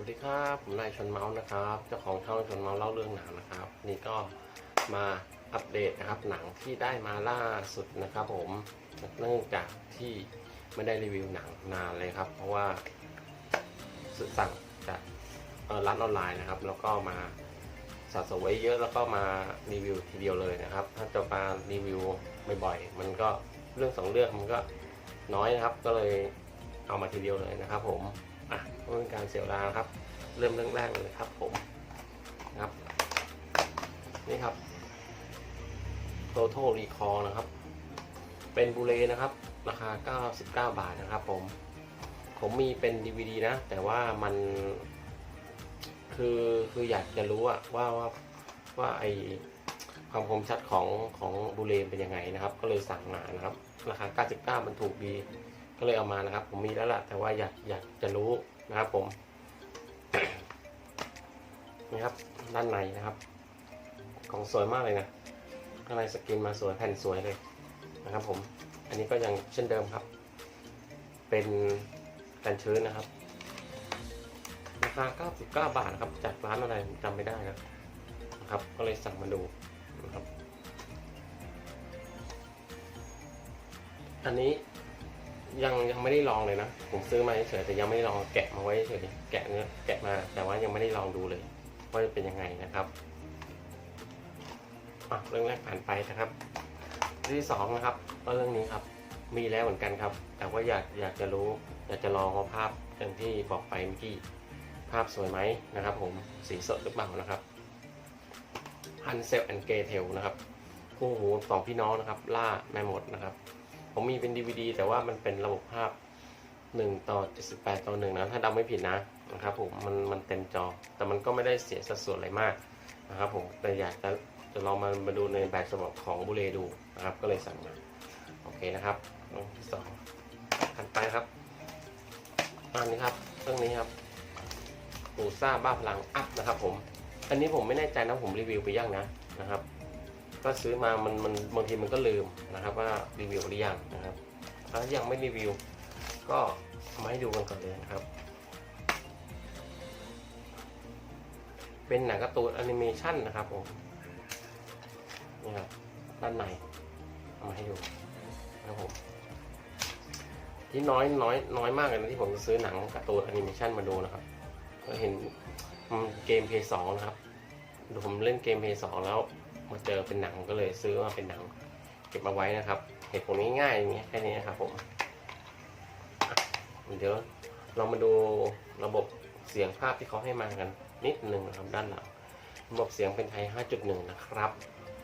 วัสดีครับผมนายชนเมาส์นะครับเจ้าของช่องชนเมาส์เล่าเรื่องหนังนะครับ นี่ก็มาอัปเดตนะครับหนังที่ได้มาล่าสุดนะครับ ผมเนื่องจากที่ไม่ได้รีวิวหนังนานเลยครับ เพราะว่าสั่งจากร้านออนไลน์นะครับ แล้วก็มาสะสมไว้เยอะแล้วก็มารีวิวทีเดียวเลยนะครับ ถ้าจะมารีวิวบ่อยๆมันก็เรื่องสองเรื่องมันก็น้อยนะครับ ก็เลยเอามาทีเดียวเลยนะครับ ผม อะเพื่อเป็นการเสียเวลาครับ เริ่มเรื่องแรกเลยครับผมนะครับ นี่ครับ Total Recall นะครับ เป็นบูเลนะครับ ราคา 99 บาทนะครับผม ผมมีเป็น DVD นะ แต่ว่ามัน คือคืออยากจะรู้อะว่าว่าว่าไอความคมชัดของของบูเลเป็นยังไงนะครับ ก็เลยสั่งมานะครับ ราคา 99 มันถูกดี ก็เลยเอามานะครับ ผมมีแล้วล่ะ แต่ว่าอยากอยากจะรู้ นะครับผมนี่ครับด้านในนะครับ ของสวยมากเลยนะข้างในสกินมาสวยแผ่นสวยเลยนะครับ ผม อันนี้ก็ยังเช่นเดิมครับ เป็นกันชื้นนะครับราคา 99 บาทนะครับ จากร้านอะไรจำไม่ได้นะนะครับ ก็เลยสั่งมาดูนะครับ อันนี้ ยังยังไม่ได้ลองเลยนะ ผมซื้อมาเฉยแต่ยังไม่ได้ลองแกะมาไว้เฉยแกะเนื้อแกะมาแต่ว่ายังไม่ได้ลองดูเลยว่าจะเป็นยังไงนะครับอะเรื่องแรกผ่านไปนะครับเรื่องที่สองนะครับก็เรื่องนี้ครับมีแล้วเหมือนกันครับ แต่ว่าอยากอยากจะรู้ อยากจะลองว่าภาพอย่างที่บอกไปเมื่อกี้ภาพสวยไหมนะครับ ผมสีสดหรือเปล่านะครับฮันเซลแอนเกเทลนะครับคู่หูสองพี่น้องนะครับ ล่าแม่มดนะครับ ผมมีเป็น DVD แต่ว่ามันเป็นระบบภาพ 1 ต่อ 78 ต่อ 1 นะ ถ้าเดาไม่ผิดนะนะครับผมมันมันเต็มจอ แต่มันก็ไม่ได้เสียสัดส่วนอะไรมากนะครับผมแต่อยากจะจะลองมามาดูในแบบฉบับของบุเรดูนะครับ ก็เลยสั่งมา โอเคนะครับเรื่องที่สองถัดไปครับอันนี้ครับเรื่องนี้ครับปูซ่าบ้าพลังอัพนะครับ ผม อันนี้ผมไม่แน่ใจนะผมรีวิวไปยังนะนะครับ ก็ซื้อมามันมันบางทีมันก็ลืมนะครับ ว่ารีวิวหรือยังนะครับถ้ายังไม่รีวิว ก็มาให้ดูกันก่อนเลยนะครับ เป็นหนังการ์ตูนแอนิเมชันนะครับผมนี่ครับด้านในเอามาให้ดูนะครับผมที่น้อยน้อยน้อยมากเลยนะที่ผมจะซื้อหนังการ์ตูนแอนิเมชันมาดูนะครับก็เห็นเกมเพย์สองนะครับดูผมเล่นเกมเพย์สองแล้ว มาเจอเป็นหนังก็เลยซื้อมาเป็นหนัง เก็บมาไว้นะครับ เหตุผลง่ายๆอย่างเงี้ยแค่นี้นะครับผมเดี๋ยวเรามาดูระบบเสียงภาพที่เขาให้มากันนิดหนึ่งนะครับด้านหลังระบบเสียงเป็นไทย 5.1 นะครับ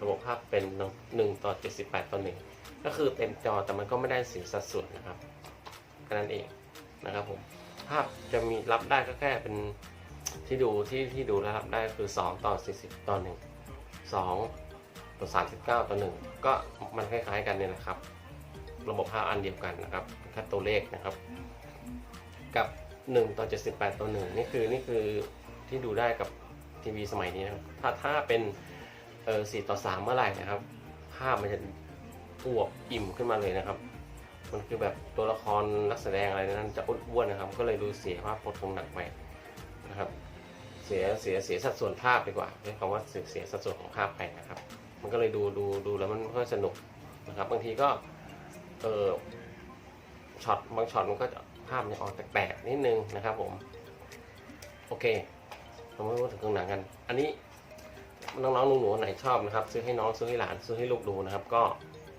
ระบบภาพเป็น 1 ต่อ 78 ต่อ 1 ก็คือเต็มจอแต่มันก็ไม่ได้เสียสัดส่วนนะครับแค่นั้นเองนะครับผมภาพจะมีรับได้ก็แค่เป็นที่ดูที่ที่ดูแล้วรับได้คือ 2 ต่อ 40 ต่อ 1 2 ต่อ 39 ต่อ 1 ก็มันคล้ายๆกันเนี่ยนะครับ ระบบภาพอันเดียวกันนะครับแค่ตัวเลขนะครับ กับ 1 ต่อ 78 ต่อ 1 นี่คือนี่คือที่ดูได้กับทีวีสมัยนี้นะครับ ถ้าถ้าเป็นเออ4ต่อ 3 เมื่อไหร่นะครับ ภาพมันจะอวบอิ่มขึ้นมาเลยนะครับมันคือแบบตัวละครนักแสดงอะไรนั้นจะอ้วนๆนะครับ ก็เลยดูเสียภาพพจน์ของหนังไป เสียเสียเสียสัดส่วนภาพดีกว่าใช้คำว่าเสียสัดส่วนของภาพไปนะครับ มันก็เลยดูดูดูแล้วมันก็สนุกนะครับ บางทีก็เออช็อตบางช็อตมันก็จะภาพมันจะออกแปลกๆนิดนึงนะครับผมโอเคเรามาพูดถึงเครื่องหนังกัน อันนี้น้องๆหนูๆไหนชอบนะครับ ซื้อให้น้องซื้อให้หลานซื้อให้ลูกดูนะครับ ก็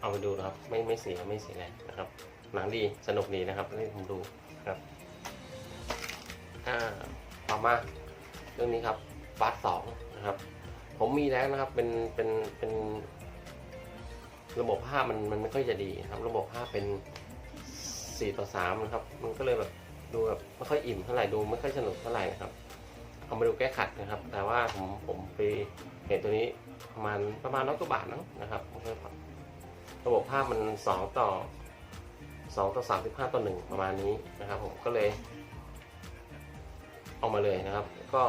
เอาไปดูนะครับไม่ไม่เสียไม่เสียแรงนะครับ หนังดีสนุกดีนะครับให้ผมดูนะครับอ่าต่อมา เรื่องนี้ครับฟาสสองนะครับ ผมมีแล้วนะครับเป็นเป็นเป็น ระบบภาพมันมันไม่ค่อยจะดีนะครับ ระบบภาพเป็นสี่ต่อสามนะครับ มันก็เลยแบบดูแบบไม่ค่อยอิ่มเท่าไหร่ดูไม่ค่อยสนุกเท่าไหร่นะครับเอามาดูแก้ขัดนะครับ แต่ว่าผมผมไปเห็นตัวนี้ประมาณประมาณร้อยกว่าบาทนะนะครับผมก็ระบบภาพมันสองต่อสองต่อสามสิบห้าต่อหนึ่งประมาณนี้นะครับ ผมก็เลย เอามาเลยนะครับ ก็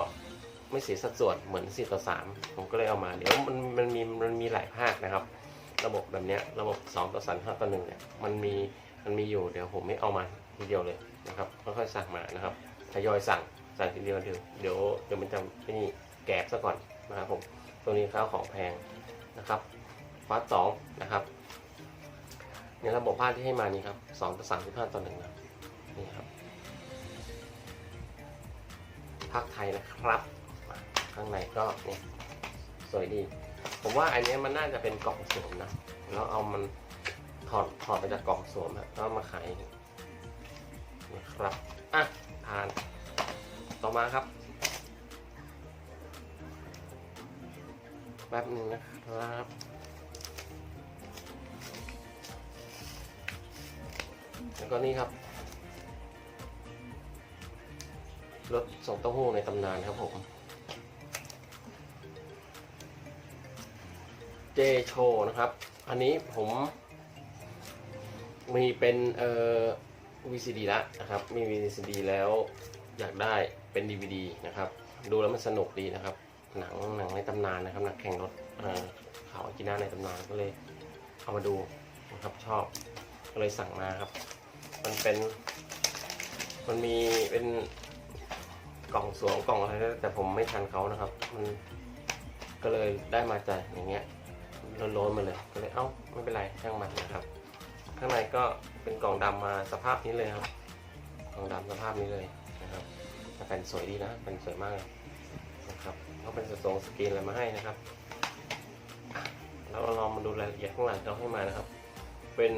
ไม่เสียสัดส่วนเหมือน4ต่อ3ผมก็เลยเอามาเดี๋ยวมันมันมีมันมีหลายภาคนะครับ ระบบแบบนี้ระบบ 2 ต่อ3 5ต่อ1เนี่ยมันมีมันมีอยู่เดี๋ยวผมไม่เอามาทีเดียวเลยนะครับค่อยๆสั่งมานะครับทยอยสั่งสั่งทีเดียวเดี๋ยวเดี๋ยวเดี๋ยวมันจะนี่แกบซะก่อนนะครับผมตัวนี้ข้าวของแพงนะครับฟาสสองนะครับเนี่ยระบบผ้าที่ให้มานี่ครับสองต่อสามสิบห้าต่อหนึ่งนะนี่ครับ ภาคไทยนะครับ ข้างในก็เนี่ยสวยดี ผมว่าอันนี้มันน่าจะเป็นกล่องสวมนะ แล้วเอามันถอดถอดมาจากกล่องสวมอะแล้วมาขายนะครับ อะทาน ต่อมาครับแป๊บหนึ่งนะครับแล้วก็นี่ครับ รถส่งเต้าหู้ในตำนานครับผม เจโชนะครับ อันนี้ผม มีเป็นเอ่อ VCD แล้วนะครับ มี VCD แล้วอยากได้เป็น DVD นะครับ ดูแล้วมันสนุกดีนะครับ หนังหนังในตำนานนะครับหนังแข่งรถเอ่อข่าวอากิน่าในตำนานก็เลยเอามาดูนะครับชอบก็เลยสั่งมาครับ มันเป็น มันมีเป็น กล่องสวมกล่องอะไรแต่ผมไม่ทันเขานะครับ มันก็เลยได้มาจากอย่างเงี้ยโลนๆมาเลยก็เลยเอ้าไม่เป็นไรช่างมันนะครับ ข้างในก็เป็นกล่องดำมาสภาพนี้เลยครับกล่องดำสภาพนี้เลยนะครับแผ่นสวยดีนะแผ่นสวยมากนะครับเขาเป็นสตรงสกรีนอะไรมาให้นะครับแล้วเราลองมาดูรายละเอียดข้างหลังที่เขาให้มานะครับ เป็น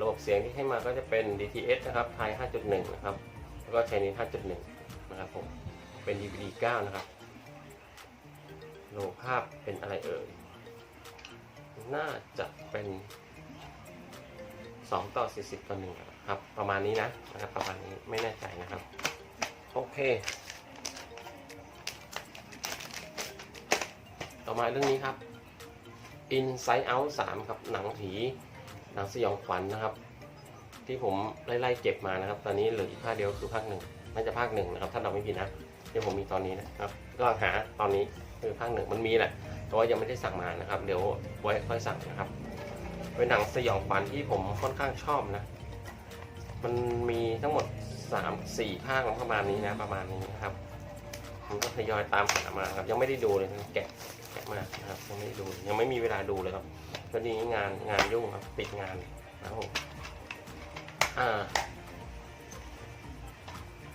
ระบบเสียงที่ให้มาก็จะเป็น DTS นะครับไทย 5.1 นะครับ แล้วก็ Chinese 5.1 นะครับผม เป็น DVD 9 นะครับ โลภาพเป็นอะไรเอ่ย น่าจะเป็น 2 ต่อ 40 ต่อ1ครับ ประมาณนี้นะนะครับ ประมาณนี้ไม่แน่ใจนะครับ โอเค ต่อมาเรื่องนี้ครับ Inside Out 3 ครับ หนังผี หนังสยองขวัญนะครับ ที่ผมไล่ๆเก็บมานะครับ ตอนนี้เหลืออีกภาคเดียวคือภาคหนึ่งน่าจะภาคหนึ่งนะครับ ถ้าเราไม่ผิดนะ ที่ผมมีตอนนี้นะครับก็หาตอนนี้คือภาคหนึ่งมันมีแหละ แต่ว่ายังไม่ได้สั่งมานะครับ เดี๋ยวไว้ค่อยสั่งนะครับ เป็นหนังสยองขวัญที่ผมค่อนข้างชอบนะ มันมีทั้งหมดสามสี่ภาคประมาณนี้นะประมาณนี้นะครับผมก็ทยอยตามหามาครับยังไม่ได้ดูเลยนะแกะแกะมานะครับยังไม่ได้ดูยังไม่มีเวลาดูเลยครับก็นี้งานงานยุ่งครับติดงานนะครับผมอ่า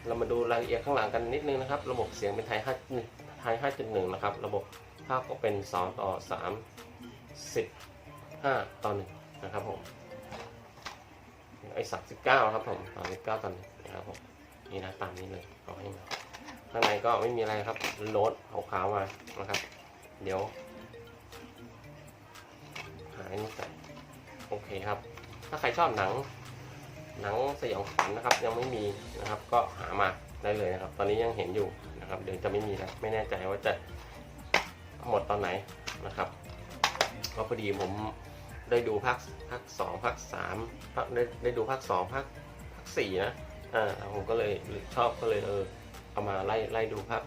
เรามาดูรายละเอียดข้างหลังกันนิดนึงนะครับ ระบบเสียงเป็นไทย5ไทย5.1 นะครับ ระบบภาคก็เป็น 2 ต่อ 3 15 ต่อ 1 นะครับผม ไอ้39 ครับผม39ต่อ1นะครับผม นี่นะตามนี้เลยเอาให้มาข้างในก็ไม่มีอะไรครับโน้ตขาวๆมานะครับ เดี๋ยว หาอันนี้ใส่โอเคครับ ถ้าใครชอบหนัง หนังสยองขวัญนะครับยังไม่มีนะครับ ก็หามาได้เลยนะครับ ตอนนี้ยังเห็นอยู่นะครับเดี๋ยวจะไม่มีแล้วไม่แน่ใจว่าจะหมดตอนไหนนะครับก็พอดีผมได้ดูภาคภาคสองภาคสามภาคได้ได้ดูภาคสองภาคภาคสี่นะอ่าผมก็เลยชอบก็เลยเออเอามาไล่ไล่ดูภาค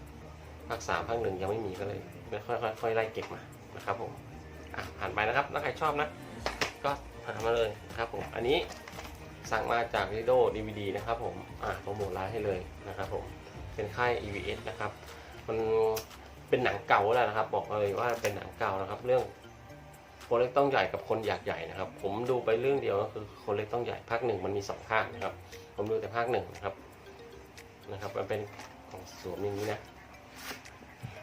ภาคสามภาคหนึ่งยังไม่มีก็เลยค่อยค่อยค่อยไล่เก็บมานะครับผมอะผ่านไปนะครับถ้าใครชอบนะ ก็หามาเลยนะครับผมอันนี้ สั่งมาจาก r ิโด DVD นะครับผมอ่าโปรโมทร้านให้เลยนะครับผมเป็นค่าย EVS นะครับ มันเป็นหนังเก่าแล้วนะครับ บอกเลยว่าเป็นหนังเก่านะครับ เรื่องคนเล็กต้องใหญ่กับคนอยากใหญ่นะครับ ผมดูไปเรื่องเดียวก็คือคนเล็กต้องใหญ่ภาคหนึ่งมันมีสองภาคนะครับ ผมดูแต่ภาคหนึ่งนะครับนะครับ มันเป็นของสวมอย่างนี้นะ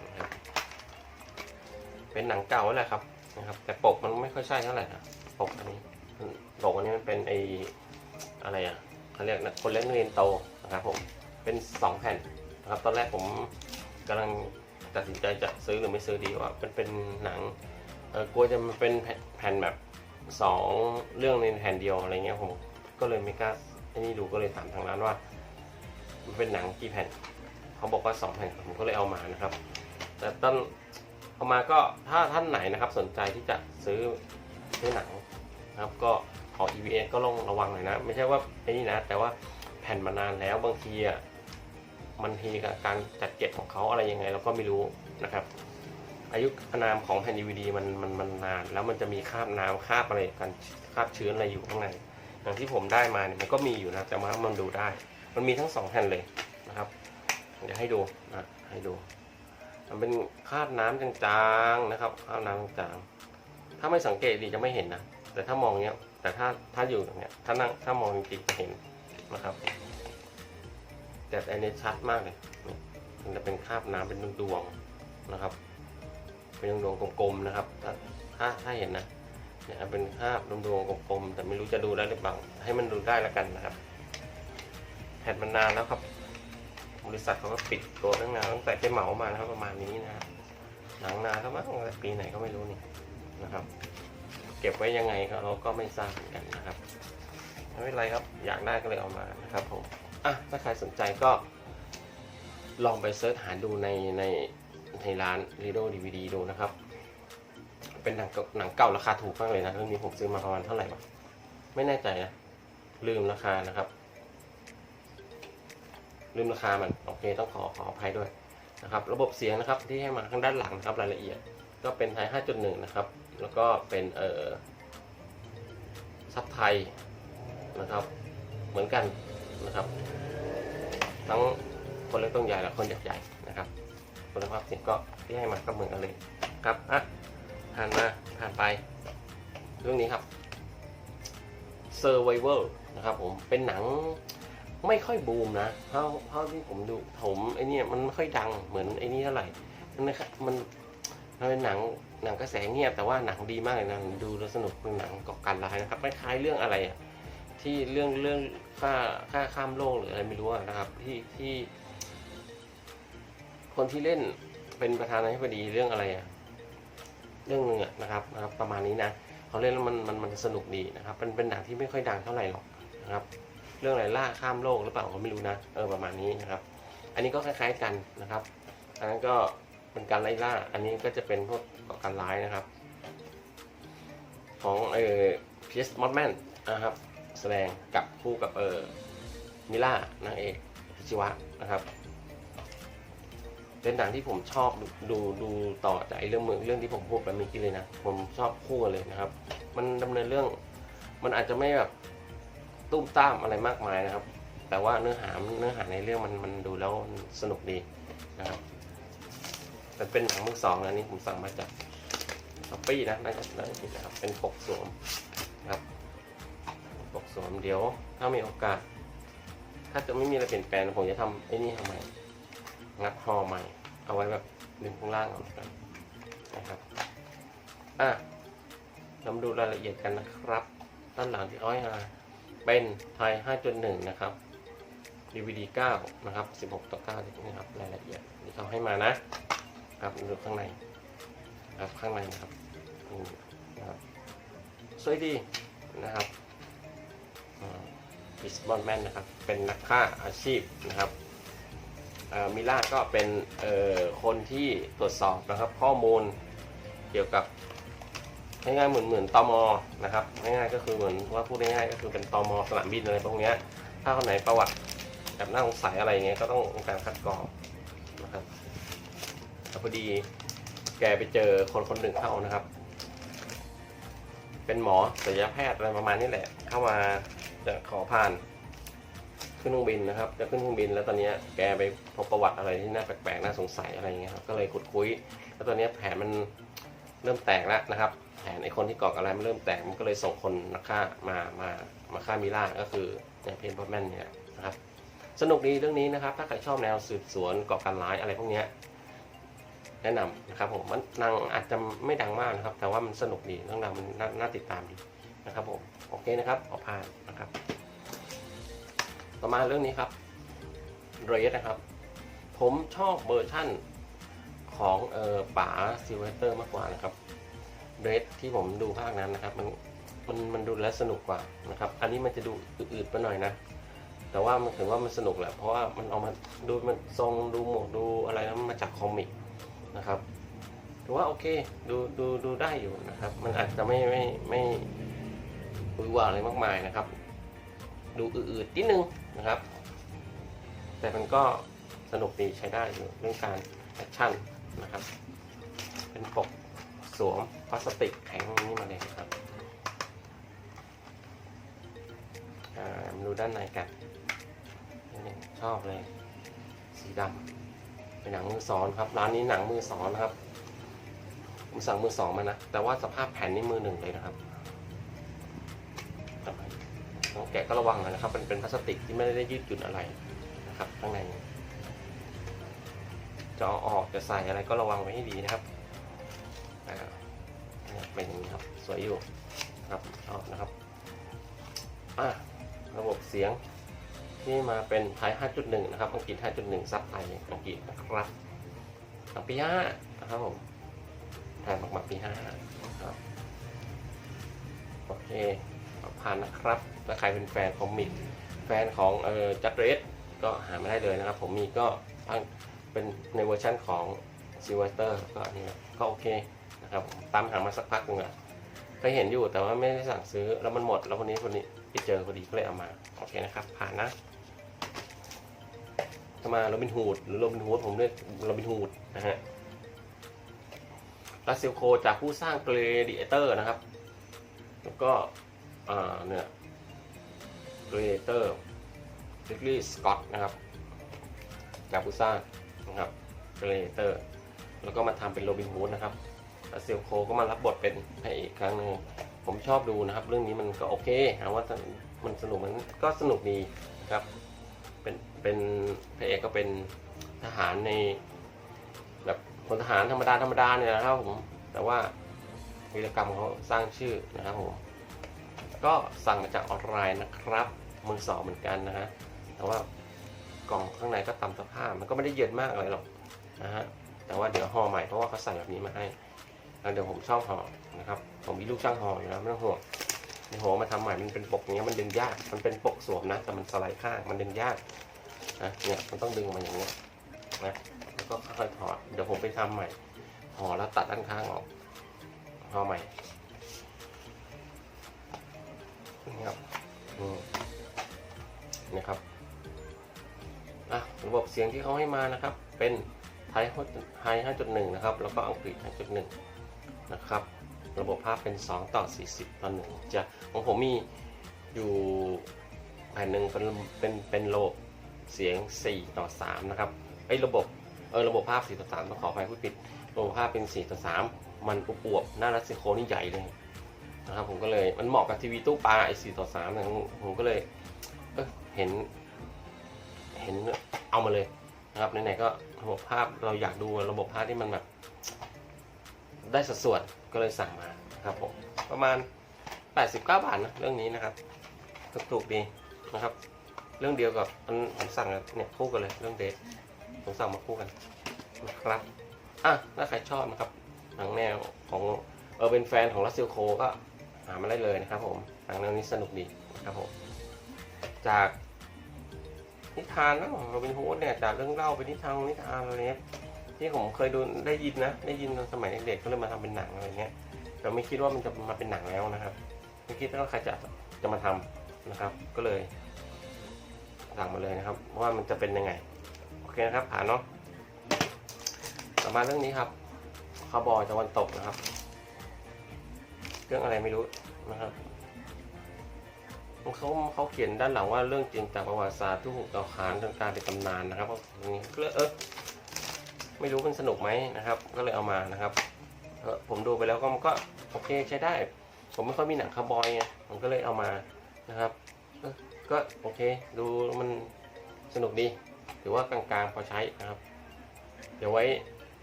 นะครับเป็นหนังเก่าแล้วแหละครับนะครับ แต่ปกมันไม่ค่อยใช่เท่าไหร่นะปกอันนี้ปกอันนี้มันเป็นไอ อะไรอะเขาเรียกคนเล็กนักเรียนโตนะครับผมเป็นสองแผ่นนะครับตอนแรกผมกำลังตัดสินใจจะซื้อหรือไม่ซื้อดีว่าเป็นเป็นหนังกลัวจะมันเป็นแผ่นแแบบสองเรื่องในแผ่นเดียวอะไรเงี้ยผมก็เลยไม่กล้าอ้นี่ดูก็เลยถามทางร้านว่า มันเป็นหนังกี่แผ่นเขาบอกว่าสองแผ่นผมก็เลยเอามานะครับ แต่ตอนเอามาก็ถ้าท่านไหนนะครับสนใจที่จะซื้อซื้อหนังนะครับก็ ของ EVS ก็ลองระวังหน่อยนะ ไม่ใช่ว่าไอ้นี่นะ แต่ว่าแผ่นมานานแล้วบางทีอะมันทีกับการจัดเก็บของเขาอะไรยังไงเราก็ไม่รู้นะครับ อายุอนามของแผ่น DVD มันมันมันนาน แล้วมันจะมีคราบน้ำคราบอะไรกันคราบเชื้ออะไรอยู่ข้างในอย่างที่ผมได้มาเนี่ยมันก็มีอยู่นะแต่ว่ามันดูได้ มันมีทั้งสองแผ่นเลยนะครับเดี๋ยวให้ดูนะให้ดู มันเป็นคราบน้ำจางๆนะครับคราบน้ำจางๆถ้าไม่สังเกตดีจะไม่เห็นนะแต่ถ้ามองเนี้ย แต่ถ้าถ้าอยู่ตรงเนี้ยถ้านั่งถ้ามองจริงๆจะเห็นนะครับ แต่อันนี้ชัดมากเลยมันจะเป็นคราบน้ำเป็นดวงๆนะครับ เป็นดวงๆกลมๆนะครับถ้าถ้าถ้าเห็นนะเนี่ยเป็นคราบดวงๆกลมๆแต่ไม่รู้จะดูได้หรือเปล่าให้มันดูได้แล้วกันนะครับแผ่นมันนานแล้วครับ บริษัทเขาก็ปิดตัวตั้งนานตั้งแต่ไปเหมามานะครับประมาณนี้นะครับหนังนานแล้วมั้งปีไหนก็ไม่รู้นี่นะครับ เก็บไว้ยังไงก็เราก็ไม่ทราบเหมือนกันนะครับไม่เป็นไรครับอยากได้ก็เลยเอามานะครับผมอะถ้าใครสนใจก็ ลองไปเซิร์ชหาดูในในในร้าน r e d o DVD ดูนะครับ เป็นหนังเก่าหนังเก่าราคาถูกมากเลยนะเรื่องนี้ผมซื้อมาประมาณเท่าไหร่วะไม่แน่ใจนะลืมราคานะครับ ลืมราคามันโอเค ต้องขอขออภัยด้วยนะครับ ระบบเสียงนะครับที่ให้มาข้างด้านหลังนะครับรายละเอียด ก็เป็นไทย 5.1 นะครับ แล้วก็เป็นเอ่อซับไทยนะครับ เหมือนกันนะครับ ทั้งคนเล็กต้องใหญ่และคนใหญ่ๆนะครับคุณภาพเสียงก็ที่ให้มาก็เหมือนกันเลยครับอะผ่านมาผ่านไป เรื่องนี้ครับ Survivor นะครับผมเป็นหนังไม่ค่อยบูมนะเท่าเท่าที่ผมดูผมไอเนี่ยมันไม่ค่อยดังเหมือนไอนี่เท่าไหร่นะครับมันเป็นหนัง หนังกระแสเงียบแต่ว่าหนังดีมากเลยนะดูแล้วสนุกเป็นหนังก่อการร้ายนะครับคล้ายๆเรื่องอะไรอะที่เรื่องเรื่องค่าค่าข้ามโลกหรืออะไรไม่รู้นะครับที่ที่ คนที่เล่นเป็นประธานาธิบดีเรื่องอะไรอะเรื่องหนึงอะนะครับนะครับ ประมาณนี้นะเขาเล่นแล้วมันมันมันสนุกดีนะครับเป็นเป็นหนังที่ไม่ค่อยดังเท่าไหร่หรอกนะครับ เรื่องอะไรล่าข้ามโลกหรือเปล่าก็ไม่รู้นะเออประมาณนี้นะครับ อันนี้ก็คล้ายๆกันนะครับอันนั้นก็ เป็นการไล่ล่า อันนี้ก็จะเป็นพวกก่อการร้ายนะครับ ของเออพีเอสมอดแมนนะครับ แสดงกับคู่กับเออมิล่านางเอกพิชิวะนะครับ เป็นหนังที่ผมชอบดูดูต่อจากไอ้เรื่องเมืองเรื่องที่ผมพูดไปเมื่อกี้เลยนะ ผมชอบคู่กันเลยนะครับ มันดำเนินเรื่องมันอาจจะไม่แบบตุ้มตามอะไรมากมายนะครับ แต่ว่าเนื้อหาเนื้อหาในเรื่องมันมันดูแล้วสนุกดีนะครับ แต่เป็นหนังมือสองนะนี่ผมสั่งมาจากช้อปปี้นะน่าจะน่าจะผิดนะครับ เป็นปกสวมนะครับปกสวมเดี๋ยวถ้ามีโอกาส ถ้าจะไม่มีอะไรเปลี่ยนแปลงผมจะทำไอ้นี่ทำไมงัดห่อใหม่ เอาไว้แบบดึงข้างล่างเอากันนะครับอะเรามาดูรายละเอียดกันนะครับ ด้านหลังที่อ้อยมาเป็นไทย 5.1 นะครับ DVD 9 นะครับ 16 ต่อ9นี่ครับ รายละเอียดที่เขาให้มานะ ครับดูข้างในครับข้างในนะครับนี่นะครับสวยดีนะครับบิสบอลแมนนะครับเป็นนักฆ่าอาชีพนะครับมิล่าก็เป็นคนที่ตรวจสอบนะครับข้อมูลเกี่ยวกับง่ายๆเหมือนเหมือนตมนะครับง่ายๆก็คือเหมือนว่าพูดง่ายๆก็คือเป็นตอมอสนามบินอะไรพวกนี้ถ้าคนไหนประวัติแบบน่าสงสัยอะไรเงี้ยก็ต้องการคัดกรอง พอดีแกไปเจอคนคนหนึ่งเข้านะครับ เป็นหมอศัลยแพทย์อะไรประมาณนี้แหละ เข้ามาจะขอผ่าน ขึ้นเครื่องบินนะครับ จะขึ้นเครื่องบิน แล้วตอนนี้แกไปพบประวัติอะไรที่น่าแปลกๆน่าสงสัยอะไรอย่างเงี้ยครับก็เลยขุดคุย แล้วตอนนี้แผลมันเริ่มแตกแล้วนะครับแผลไอ้คนที่ก่อการร้ายมันเริ่มแตกมันก็เลยส่งคนนักฆ่ามามามาฆ่ามิล่าก็คือเนี่ยเพนพอแมนเนี่ยนะครับ สนุกดีเรื่องนี้นะครับ ถ้าใครชอบแนวสืบสวนก่อการร้ายอะไรพวกเนี้ย แนะนำนะครับผมมันนางอาจจะไม่ดังมากนะครับ แต่ว่ามันสนุกดีเรื่องราวมันน่าน่าติดตามดีนะครับผมโอเคนะครับออผ่านนะครับ ต่อมาเรื่องนี้ครับเรสนะครับ ผมชอบเวอร์ชั่นของเออป๋าซิลเวเตอร์มากกว่านะครับเรสที่ผมดูภาคนั้นนะครับ มันมันมันดูแลสนุกกว่านะครับ อันนี้มันจะดูอืดๆไปหน่อยนะแต่ว่ามันถือว่ามันสนุกแหละเพราะว่ามันเอามาดูมันทรงดูหมวกดูอะไรนั้นมาจากคอมิก นะครับถือว่าโอเคดูดูดูได้อยู่นะครับ มันอาจจะไม่ไม่ไม่หวือหวาอะไรมากมายนะครับ ดูอืดๆนิดนึงนะครับ แต่มันก็สนุกดีใช้ได้อยู่เรื่องการแอคชั่นนะครับ เป็นปกสวมพลาสติกแข็งนี่มาเลยนะครับมาดูด้านในกันชอบเลย สีดำ เป็นหนังมือสองครับ ร้านนี้หนังมือสองนะครับ ผมสั่งมือสองมานะ แต่ว่าสภาพแผ่นนี่มือหนึ่งเลยนะครับต้องแกะก็ระวังนะครับมันเป็นพลาสติกที่ไม่ได้ยืดหยุ่นอะไรนะครับข้างในจะเอาออกจะใส่อะไรก็ระวังไว้ให้ดีนะครับเนี่ยเป็นอย่างนี้ครับ สวยอยู่นะครับชอบนะครับอะระบบเสียง ที่มาเป็นไทย 5.1 นะครับอังกฤษ5.1 ซับไทยอังกฤษนะครับอังปีห้านะครับผมแทนออกมาปีห้าครับโอเคผ่านนะครับถ้าใครเป็นแฟนของมิกแฟนของเอ่อจัดเรสก็หาไม่ได้เลยนะครับ ผมมีก็ทั้งเป็นในเวอร์ชันของซิวเตอร์ก็อันนี่ก็โอเคนะครับตามหามาสักพักหนึงอะเคยเห็นอยู่แต่ว่าไม่ได้สั่งซื้อแล้วมันหมด แล้ววันนี้คนนี้ไปเจอพอดีก็เลยเอามา โอเคนะครับ ผ่านนะ ถ้ามาโรบินฮูดหรือโรบินฮูดผมเรียกโรบินฮูดนะฮะรัสเซลโคจากผู้สร้างเกรดิเอเตอร์นะครับ แล้วก็เนี่ยเกรเตอร์ริกลี่สกอตนะครับ จากผู้สร้างนะครับเกรเตอร์แล้วก็มาทำเป็นโรบินฮูดนะครับล้วเซลโคก็มารับบทเป็นพระเอกอีกครั้งนึงผมชอบดูนะครับ เรื่องนี้มันก็โอเคหาว่ามันสนุกมันก็สนุกดีนะครับ เป็นพระเอกก็เป็นทหารใน แบบพลทหารธรรมดาธรรมดาเนี่ยนะครับผมแต่ว่าวีรกรรมเขาสร้างชื่อนะครับผมก็สั่งมาจากออนไลน์นะครับมือสองเหมือนกันนะฮะแต่ว่ากล่องข้างในก็ตามสภาพมันก็ไม่ได้เย็นมากอะไรหรอกนะฮะแต่ว่าเดี๋ยวห่อใหม่เพราะว่าเขาใส่แบบนี้มาให้แล้วเดี๋ยวผมชอบห่อนะครับ ผมมีลูกช่างห่ออยู่แล้วไม่ต้องห่วงในหัวมาทำใหม่มันเป็นปกเงี้ยมันดึงยากมันเป็นปกสวมนะแต่มันสไลด์ข้างมันดึงยาก นะเนี่ยมันต้องดึงมาอย่างเงี้ยนะแล้วก็ค่อยๆถอดเดี๋ยวผมไปทำใหม่ห่อแล้วตัดด้านข้างออกห่อใหม่นี่ครับอืมนี่ครับอะระบบเสียงที่เขาให้มานะครับ เป็นไทยไฮ5.1นะครับ แล้วก็อังกฤษ5.1นะครับ ระบบภาพเป็น 2 ต่อ 40 ต่อ1จะของผมมีอยู่แผ่นหนึ่งเป็นเป็นเป็นระบบ เสียง 4 ต่อ 3 นะครับไอ้ยระบบเออระบบภาพ 4 ต่อ3ต้องขออภัยผู้ผิดระบบภาพเป็น 4 ต่อ 3 มันอวบๆหน้ารัสเซโคนี่ใหญ่เลยนะครับผมก็เลยมันเหมาะกับทีวีตู้ปลาไอ้สี่ต่อสามเนี่ยผมก็เลยเออเห็น เห็นเอามาเลยนะครับไหนๆก็ระบบภาพเราอยากดูระบบภาพที่มันแบบได้สัดส่วนก็เลยสั่งมาครับผมประมาณ 89 บาทนะเรื่องนี้นะครับถูกๆดีนะครับ เรื่องเดียวกับอันผมสั่งเนี่ยคู่กันเลยเรื่องเดทผมสั่งมาคู่กันนะครับอะถ้าใครชอบนะครับหนังแนวของเออเป็นแฟนของรัสเซลโคก็หามาได้เลยนะครับผมหนังเรื่องนี้สนุกดีนะครับผมจากนิทานนะโรบินฮูดเนี่ยจากเรื่องเล่าเป็นนิทานนิทานอะไรเนี้ยที่ผมเคยดูได้ยินนะ ได้ยินตอนสมัยเด็กๆก็เลยมาทำเป็นหนังอะไรเงี้ยแต่ไม่คิดว่ามันจะมาเป็นหนังแล้วนะครับ ไม่คิดว่าใครจะจะมาทำนะครับ ก็เลย สั่งมาเลยนะครับ ว่ามันจะเป็นยังไง โอเคนะครับผ่านเนาะต่อมาเรื่องนี้ครับคาร์บอยตะวันตกนะครับ เรื่องอะไรไม่รู้นะครับเขาเขาเขียนด้านหลังว่าเรื่องจริงจากประวัติศาสตร์ที่ถูกกล่าขานจนกลายเป็นตำนานนะครับตรงนี้ก็เออไม่รู้มันสนุกไหมนะครับ ก็เลยเอามานะครับเออผมดูไปแล้วก็มันก็โอเคใช้ได้ ผมไม่ค่อยมีหนังคาร์บอยไงผมก็เลยเอามานะครับ ก็โอเค ดูมันสนุกดี ถือว่ากลางๆพอใช้นะครับ เดี๋ยวไว้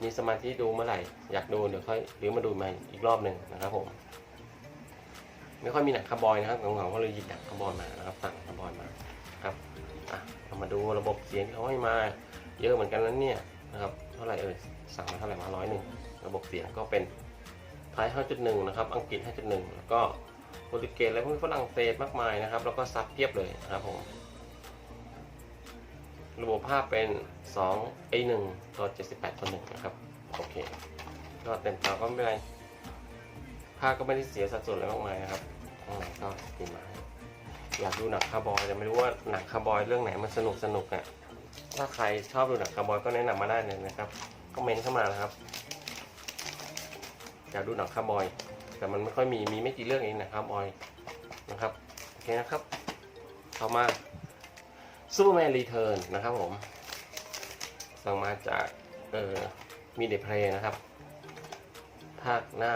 มีสมาธิดูเมื่อไหร่ อยากดูเดี๋ยวค่อยหรือมาดูใหม่อีกรอบหนึ่งนะครับผม ไม่ค่อยมีหนังคาร์บอยนะครับเหงาๆก็เลยหยิบหนังคาร์บอยมานะครับสั่งคาร์บอยมาครับอะเรามาดูระบบเสียงที่เขาให้มาเยอะเหมือนกันแล้วเนี่ยนะครับเท่าไหร่เอ่ยสั่งมาเท่าไหร่มาร้อยหนึ่งระบบเสียงก็เป็นไทย5.1 นะครับ อังกฤษ 5.1 แล้วก็ โปรตุเกสและพวกฝรั่งเศสมากมายนะครับ แล้วก็ซับเพียบเลยนะครับผม ระบบภาพเป็น 2 A1 ต่อ 78ต่อ1นะครับ โอเค ก็เต็มตาก็ไม่เป็นไร ภาพก็ไม่ได้เสียสัดส่วนอะไรมากมายนะครับข้าก็ดีมากอยากดูหนังคาร์บอยแต่ไม่รู้ว่าหนังคาร์บอยเรื่องไหนมันสนุกสนุกอะ ถ้าใครชอบดูหนังคาร์บอยก็แนะนำมาได้เลยนะครับ คอมเมนต์เข้ามานะครับ อยากดูหนังคาร์บอย แต่มันไม่ค่อยมีมีไม่กี่เรื่องเองนะครับบอยนะครับโอเคนะครับต่อมาซูเปอร์แมนรีเทิร์นนะครับผมสั่งมาจากเอ่อมีเดเพลนะครับภาคหน้า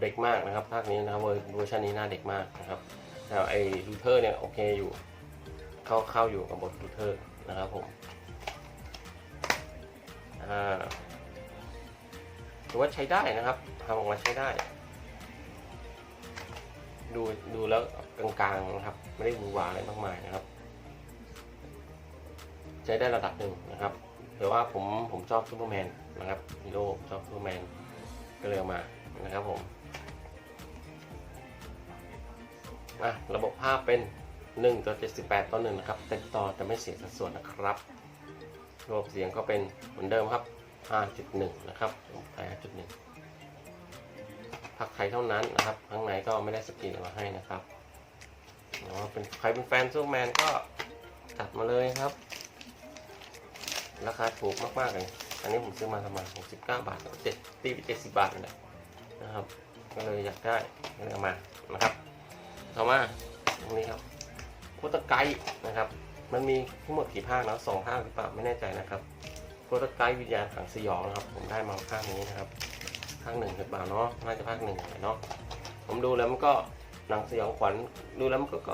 เด็กมากนะครับภาคนี้นะครับเวอร์เวอร์ชันนี้หน้าเด็กมากนะครับแต่ไอ้ลูเทอร์เนี่ยโอเคอยู่เข้าเข้าอยู่กับบทลูเทอร์นะครับผมอ่า ถือว่าใช้ได้นะครับทำออกมาใช้ได้ ดูดูแล้วกลางๆนะครับ ไม่ได้หวือหวาอะไรมากมายนะครับ ใช้ได้ระดับหนึ่งนะครับแต่ว่าผมผมชอบซูเปอร์แมนนะครับฮีโร่ชอบซูเปอร์แมนก็เลยมานะครับผมอะระบบภาพเป็น1ต่อ78ต่อ1นะครับเต็มต่อแต่ไม่เสียสัดส่วนนะครับระบบเสียงก็เป็นเหมือนเดิมครับ 5.1 นะครับไทย5.1พักไทยเท่านั้นนะครับ ข้างในก็ไม่ได้สกรีนมาให้นะครับอ๋อเป็นใครเป็นแฟนซูแมนก็จัดมาเลยครับ ราคาถูกมากๆเลย อันนี้ผมซื้อมาประมาณ69 บาทเจ็ดตีไป70บาทเลยนะครับ ก็เลยอยากได้ก็เลยเอามานะครับต่อมาตรงนี้ครับโคตรไกด์นะครับ มันมีทั้งหมดกี่ภาคนะสองภาคหรือเปล่าไม่แน่ใจนะครับ โคตไกด์วิญญาณขังสยองนะครับ ผมได้มาภาคนี้นะครับภาคหนึ่งหรือเปล่าเนาะน่าจะภาคหนึ่งเนาะผมดูแล้วมันก็หนังสยองขวัญดูแล้วมันก็ก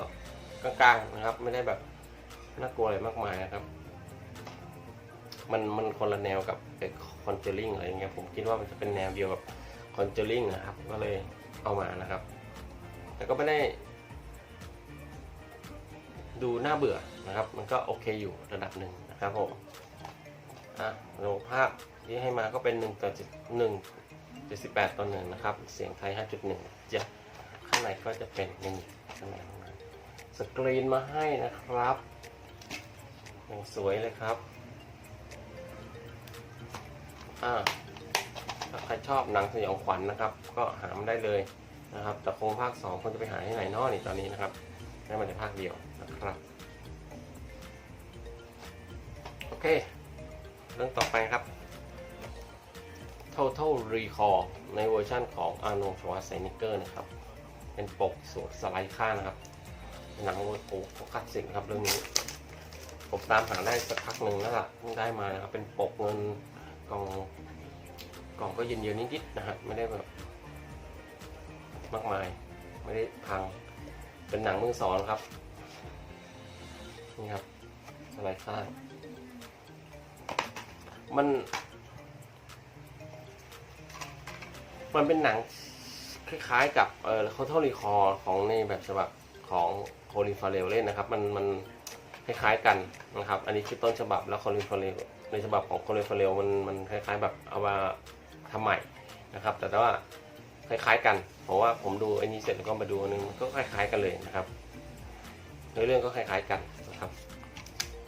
กลางๆนะครับ ไม่ได้แบบน่ากลัวอะไรมากมายนะครับ มันมันคนละแนวกับไอ้คอนเจอริงอะไรเงี้ยผมคิดว่ามันจะเป็นแนวเดียวกับคอนเจอริงนะครับก็เลยเอามานะครับ แต่ก็ไม่ได้ ดูน่าเบื่อนะครับ มันก็โอเคอยู่ระดับหนึ่งนะครับผม อะระบบภาพที่ให้มาก็เป็น1ต่อ1 78ต่อ1นะครับ เสียงไทย 5.1จะข้างในก็จะเป็นนี่ข้างในข้างสกรีนมาให้นะครับอย่างสวยเลยครับอ่าถ้าใครชอบหนังสยองขวัญนะครับ ก็หามันได้เลยนะครับ แต่คงภาค2คนจะไปหาที่ไหนเนอกนี่ตอนนี้นะครับได้มาแต่ภาคเดียวนะครับ โอเค เรื่องต่อไปครับ Total Recall ในเวอร์ชั่นของ Arnold Schwarzenegger นะครับ เป็นปกสวดสไลด์ข้างนะครับ หนังโอ้โหคลาสสิกครับเรื่องนี้ ผมตามหาได้สักพักหนึ่งแล้วล่ะเพิ่งได้มานะครับ เป็นปกเงินกล่องกล่องก็เย็นๆนิดๆนะฮะไม่ได้แบบมากมาย ไม่ได้พัง เป็นหนังมือสองครับ นี่ครับสไลด์ข้าง มัน มันเป็นหนังคล้ายๆกับเออเขาเท่ารีคอร์ของในแบบฉบับของโคลินฟาเรลเล่นนะครับ มันมันคล้ายๆกันนะครับ อันนี้คือต้นฉบับแล้วโคลินฟาเรลในฉบับของโคลินฟาเรลมันมันคล้าย ๆ แบบเอามาทำใหม่นะครับ แต่ว่าคล้ายๆ กันเพราะว่าผมดูอ้นี้เสร็จแล้วก็มาดูอันนึงก็คล้าย ๆ กันเลยนะครับในเรื่องก็คล้ายๆกันนะครับ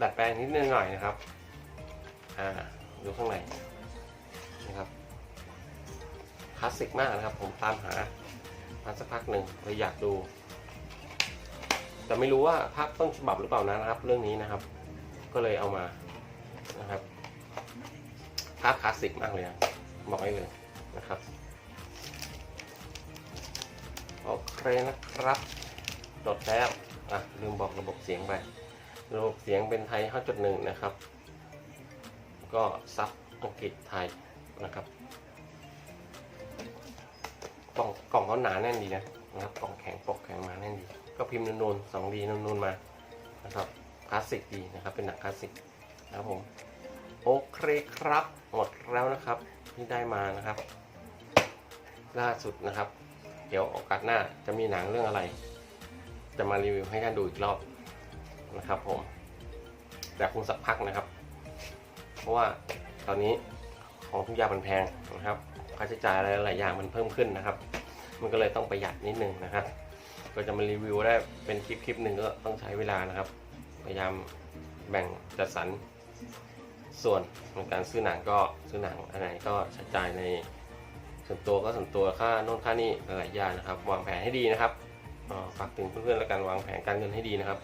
ดัดแปลงนิดนึงหน่อยนะครับอ่า ดูข้างในนะครับคลาสสิกมากนะครับ ผมตามหามาสักพักหนึ่งเลยอยากดู แต่ไม่รู้ว่าภาคต้นฉบับหรือเปล่านะครับ เรื่องนี้นะครับ ก็เลยเอามานะครับภาพคลาสสิกมากเลยนะบอกให้เลยนะครับโอเคนะครับจดแล้วอะลืมบอกระบบเสียงไป ระบบเสียงเป็นไทย 5.1 นะครับ ก็ซับอังกฤษไทยนะครับกล่องกล่องเขาหนาแน่นดีนะนะครับกล่องแข็งปกแข็งมาแน่นดี ก็พิมพ์นูนๆสองดีนูนๆมานะครับคลาสสิกดีนะครับ เป็นหนังคลาสสิกนะครับผมโอเคครับ หมดแล้วนะครับที่ได้มานะครับ ล่าสุดนะครับ เดี๋ยวโอกาสหน้าจะมีหนังเรื่องอะไร จะมารีวิวให้ท่านดูอีกรอบนะครับผมแต่คงสักพักนะครับ ราะว่าตอนนี้ของทุกอย่างมันแพงนะครับค่าใช้จ่ายอะไรหลายอย่างมันเพิ่มขึ้นนะครับ มันก็เลยต้องประหยัดนิดนึงนะครับ ก็จะมารีวิวได้เป็นคลิปคลิปหนึ่งก็ต้องใช้เวลานะครับ พยายามแบ่งจัดสรรส่วนในการซื้อหนังก็ซื้อหนังอันไหนก็ใช้จ่ายในส่วนตัวก็ส่วนตัวค่าโน่นค่านี่หลายอย่างนะครับ วางแผนให้ดีนะครับฝากถึงเพื่อนๆแล้วกันวางแผนการเงินให้ดีนะครับ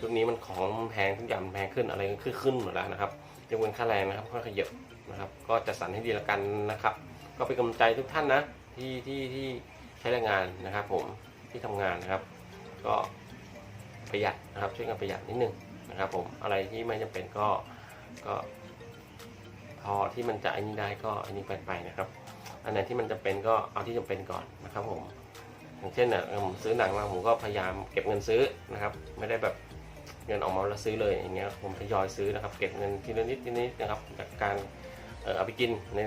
ยุคนี้มันของแพงทุกอย่างแพงขึ้นอะไรก็ขึ้นหมดแล้วนะครับ ยกเว้นค่าแรงนะครับค่อยขยับนะครับ ก็จัดสรรให้ดีแล้วกันนะครับ ก็เป็นกำลังใจทุกท่านนะที่ที่ที่ใช้แรงงานนะครับ ผมที่ทำงานนะครับ ก็ประหยัดนะครับ ช่วยกันประหยัดนิดนึงนะครับ ผมอะไรที่ไม่จำเป็นก็ก็ พอที่มันจะอันนี้ได้ก็อันนี้ไปไปนะครับ อันไหนที่มันจะเป็นก็เอาที่จำเป็นก่อนนะครับ ผมอย่างเช่นเนี่ยผมซื้อหนังมาผมก็พยายามเก็บเงินซื้อนะครับ ไม่ได้แบบ เงินออกมาแล้วซื้อเลยอย่างเงี้ยผมทยอยซื้อนะครับ เก็บเงินทีละนิดทีละนิดนะครับ จากการเอาไปกินใน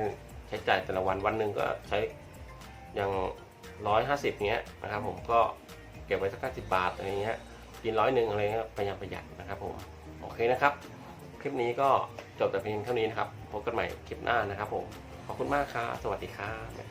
ใช้จ่ายแต่ละวันวันหนึ่งก็ใช้อย่างร้อยห้าสิบเงี้ยนะครับผมก็เก็บไว้สักห้าสิบบาทอะไรเงี้ยกินร้อยหนึ่งอะไรเงี้ยพยายามประหยัดนะครับผมโอเคนะครับ คลิปนี้ก็จบแต่เพียงเท่านี้นะครับพบกันใหม่คลิปหน้านะครับผมขอบคุณมากครับสวัสดีครับบ๊ายบายครับ